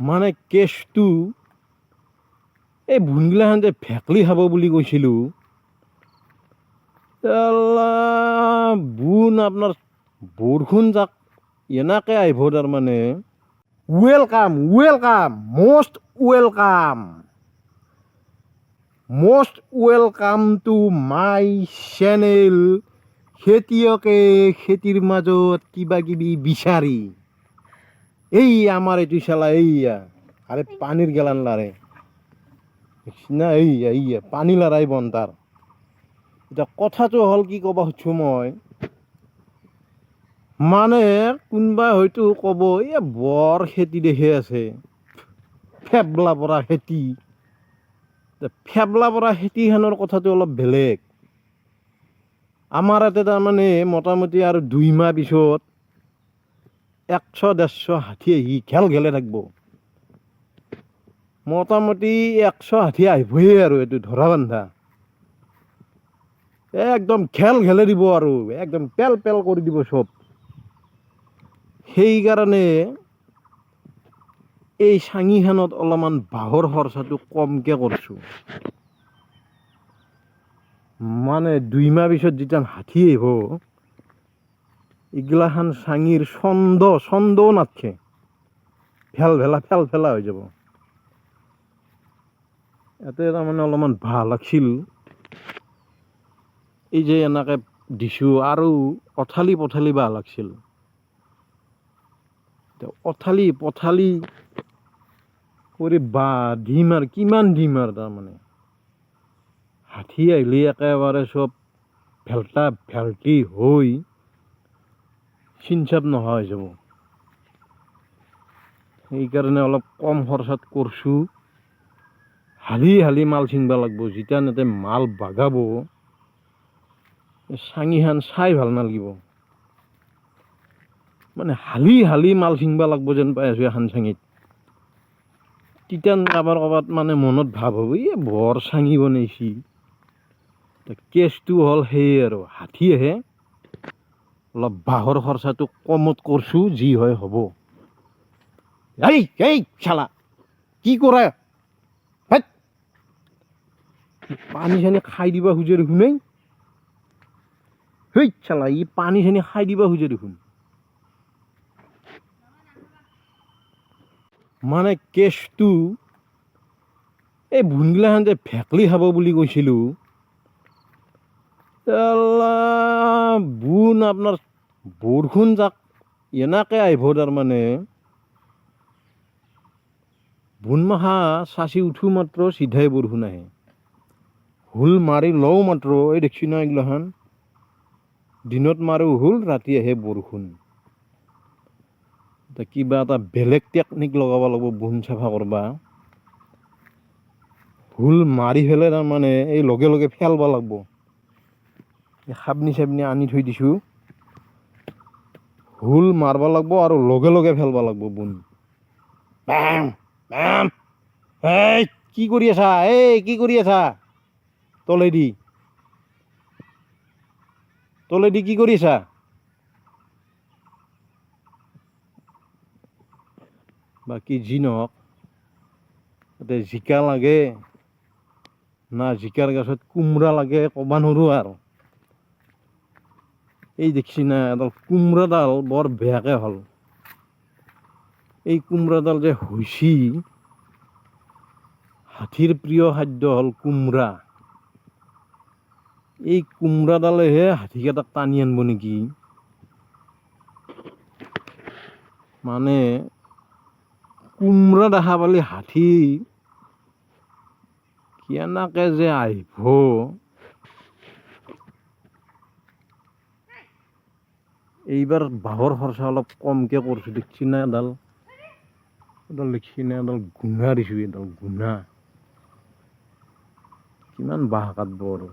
মানে কেছটো এই ভুনগিলাখান যে ভেকলি খাব বুলি কৈছিলোঁ। বুন আপোনাৰ বৰষুণ যাক এনেকৈ আহিব তাৰমানে। Welcome welcome most welcome most welcome to my channel খেতিয়কে খেতিৰ মাজত কিবা কিবি বিচাৰি। এই আমাৰ এইটো চালা এইয়া আৰে পানীৰ গেলান লাৰে না এইয়া এইয়া পানী লাৰাই বন তাৰ এতিয়া কথাটো হ'ল কি ক'ব খুজিছোঁ মই মানে কোনোবাই হয়তো ক'ব, এ বৰ খেতি দেখে আছে। ফেবলা পৰা খেতি। ফেবলা পৰা খেতিখনৰ কথাটো অলপ বেলেগ। আমাৰ ইয়াতে তাৰমানে মোটামুটি আৰু দুই মাহ পিছত একশ ডেৰশ ষাঠি আহি খেল ঘেলে থাকিব। মোটামুটি একশ ষাঠি আহিবই আৰু এইটো ধৰা বান্ধা। একদম খেল খেলে দিব আৰু, একদম পেল পেল কৰি দিব চব। সেইকাৰণে এই চাঙিখনত অলপমান বাঁহৰ খৰচাটো কমকৈ কৰিছোঁ। মানে দুই মাহ পিছত যেতিয়া হাতী আহিব এইগিলাখান চাঙিৰ চন্দ চন্দও নাথকে ফেল ভেলা, ফেল ফেলা হৈ যাব। ইয়াতে তাৰমানে অলপমান ভালো লাগছিল। এই যে এনেকৈ দিছোঁ আৰু অঠালি পঠালি ভালো লাগছিল। অঠালি পঠালি কৰি বা দিম আৰু কিমান দিম আৰু তাৰমানে। হাতী আহিলে একেবাৰে চব ভেল্টা ভেল্টি হৈ চিনচাপ নোহোৱা হৈ যাব সেইকাৰণে অলপ কম খৰচাত কৰিছোঁ হালি হালি মাল ছিঙব লাগিব। যেতিয়া নেতে মাল বাগাব চাঙিখান চাই ভালো নালাগিব। মানে হালি হালি মাল ছিঙব লাগিব যেন পাই আছোঁ এখন চাঙিত। তিতান কাৰোবাৰ ক'ৰবাত মানে মনত ভাৱ হ'ব এই বৰ চাঙি বনাইছি কেছটো হ'ল সেয়ে আৰু হাতী আহে। অলপ বাঁহৰ খৰচাটো কমত কৰিছোঁ, যি হয় হ'ব। এই এই চালা কি কৰা। পানী চানী খাই দিবা খোজে দেখোন, এই। সেই চালা ই পানী চানী খাই দিবা খোজে দেখোন। মানে কেছটো, এই ভুনগিলাখান যে ভেকলি খাব বুলি কৈছিলোঁ বুন আপোনাৰ বৰষুণ যাক, এনেকৈ আহিব তাৰমানে বুন মাহা, চাচি উঠো মাত্ৰ, চিধাই বৰষুণ আহে। হুল মাৰি লওঁ মাত্ৰ, এই দেখছি না এইগিলাখান। দিনত মাৰো হুল, ৰাতি আহে বৰষুণ। এতিয়া কিবা এটা বেলেগ টেকনিক লগাব লাগিব, বুন চাফা কৰবা। হুল মাৰি পেলাই তাৰমানে এই লগে লগে ফেলবা লাগিব। খাবনি চাবনি আনি থৈ দিছোঁ। হুল মাৰব লাগিব আৰু লগে লগে ফেলব লাগিব বুন। এই, কি কৰি আছা? এই, কি কৰি আছা? তলেদি। তলেদি কি কৰি আছা? বাকী যি নহওক, তাতে জিকা লাগে। না জিকাৰ গছত কোমৰা লাগে, ক'বা নোৱাৰোঁ আৰু। এই দেখছি না, এডাল কোমৰাডাল বৰ বেয়াকৈ হ'ল। এই কোমৰাডাল যে হৈছি, হাতীৰ প্ৰিয় খাদ্য হ'ল কোমৰা এই কোমৰাডালেহে হাতীকেইটাক টানি আনিব নেকি? মানে কোমৰা দেখা পালে হাতী কেনেকৈ যে আহিব। এইবাৰ বাঁহৰ খৰচা অলপ কমকৈ কৰিছোঁ দেখছি না এডাল। এডাল দেখছি না এডাল গুণা দিছোঁ, এডাল গুণা। কিমান বাঁহ কাটব আৰু